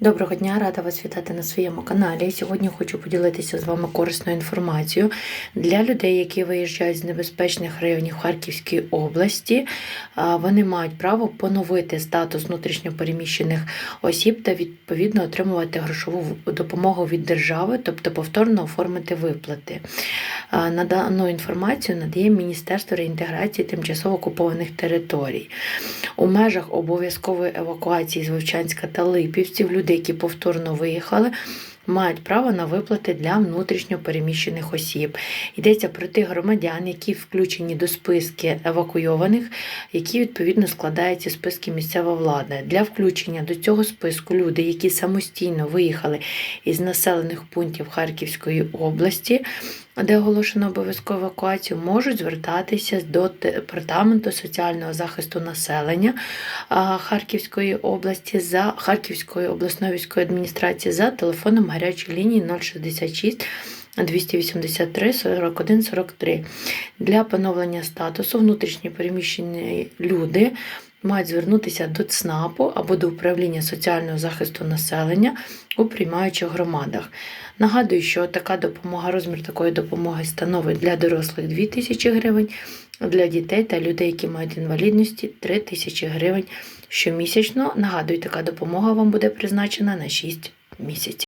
Доброго дня, рада вас вітати на своєму каналі. Сьогодні хочу поділитися з вами корисною інформацією для людей, які виїжджають з небезпечних районів Харківської області. Вони мають право поновити статус внутрішньопереміщених осіб та відповідно отримувати грошову допомогу від держави, тобто повторно оформити виплати. А, На дану інформацію надає Міністерство реінтеграції тимчасово окупованих територій. У межах обов'язкової евакуації з Вовчанська та Липівців люди, які повторно виїхали, мають право на виплати для внутрішньо переміщених осіб. Йдеться про тих громадян, які включені до списки евакуйованих, які відповідно складають ці списки місцева влада. Для включення до цього списку люди, які самостійно виїхали із населених пунктів Харківської області, де оголошено обов'язкову евакуацію, можуть звертатися до департаменту соціального захисту населення Харківської області за Харківської обласної військової адміністрації за телефоном гарячої лінії 066 283 41 43. Для поновлення статусу внутрішньо переміщені люди мають звернутися до ЦНАПу або до управління соціального захисту населення у приймаючих громадах. Нагадую, що така допомога, розмір такої допомоги становить для дорослих 2 тисячі гривень, для дітей та людей, які мають інвалідності 3 тисячі гривень щомісячно. Нагадую, така допомога вам буде призначена на 6 місяців.